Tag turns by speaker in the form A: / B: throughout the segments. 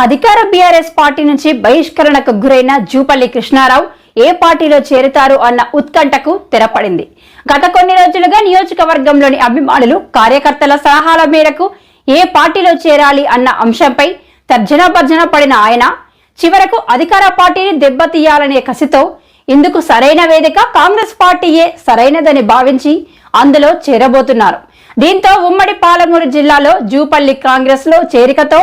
A: అధికార BRS party నుంచి బహిష్కరణకు గురైన జూపల్లి కృష్ణారావు ఏ పార్టీలో చేరుతారు అన్న ఉత్కంఠకు తెరపడింది. గత కొన్ని రోజులుగా నియోజకవర్గంలోని అభిమానులు కార్యకర్తల సలహాల మేరకు ఏ పార్టీలో చేరాలి అన్న అంశంపై తర్జన భర్జన పడిన ఆయన చివరకు అధికార పార్టీని దెబ్బతీయాలనే కసితో ఇందుకు సరైన వేదిక కాంగ్రెస్ పార్టీయే సరైనదని భావించి అందులో చేరబోతున్నారు. దీంతో ఉమ్మడి పాలమూరు జిల్లాలో జూపల్లి కాంగ్రెస్లో చేరికతో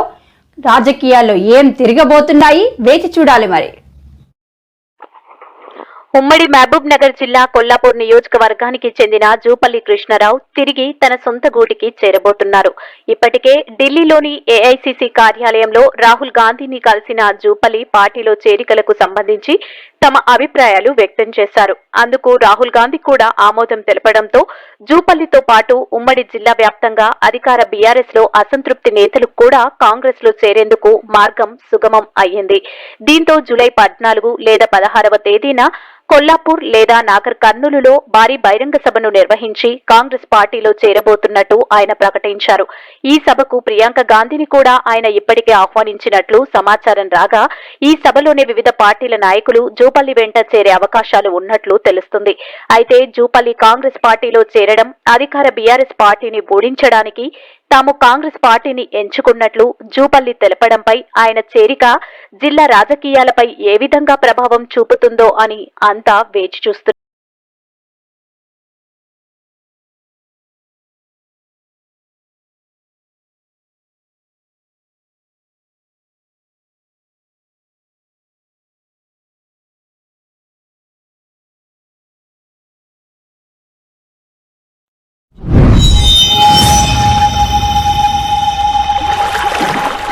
A: రాజకీయాల్లో ఏం తిరగబోతున్నాయి? వేచి చూడాలి మరి.
B: ఉమ్మడి మహబూబ్ నగర్ జిల్లా కొల్లాపూర్ నియోజకవర్గానికి చెందిన జూపల్లి కృష్ణారావు తిరిగి తన సొంత గూటికి చేరబోతున్నారు. ఇప్పటికే ఢిల్లీలోని ఏఐసిసి కార్యాలయంలో రాహుల్ గాంధీని కలిసిన జూపల్లి పార్టీలో చేరికలకు సంబంధించి తమ అభిప్రాయాలు వ్యక్తం చేశారు. అందుకు రాహుల్ గాంధీ కూడా ఆమోదం తెలపడంతో జూపల్లితో పాటు ఉమ్మడి జిల్లా వ్యాప్తంగా అధికార బీఆర్ఎస్లో అసంతృప్తి నేతలు కూడా కాంగ్రెస్లో చేరేందుకు మార్గం సుగమం అయ్యింది. దీంతో జూలై పద్నాలుగు లేదా పదహారవ తేదీన కొల్లాపూర్ లేదా నాగర్ కర్నూలులో భారీ బహిరంగ సభను నిర్వహించి కాంగ్రెస్ పార్టీలో చేరబోతున్నట్టు ఆయన ప్రకటించారు. ఈ సభకు ప్రియాంక గాంధీని కూడా ఆయన ఇప్పటికే ఆహ్వానించినట్లు సమాచారం రాగా ఈ సభలోనే వివిధ పార్టీల నాయకులు జూపల్లి వెంట చేరే అవకాశాలు ఉన్నట్లు తెలుస్తుంది. అయితే జూపల్లి కాంగ్రెస్ పార్టీలో చేరడం అధికార బీఆర్ఎస్ పార్టీని ఓడించడానికి తాము కాంగ్రెస్ పార్టీని ఎంచుకున్నట్లు జూపల్లి తెలపడంపై ఆయన చేరిక జిల్లా రాజకీయాలపై ఏ విధంగా ప్రభావం చూపుతుందో అని అంతా వేచి చూస్తున్నారు.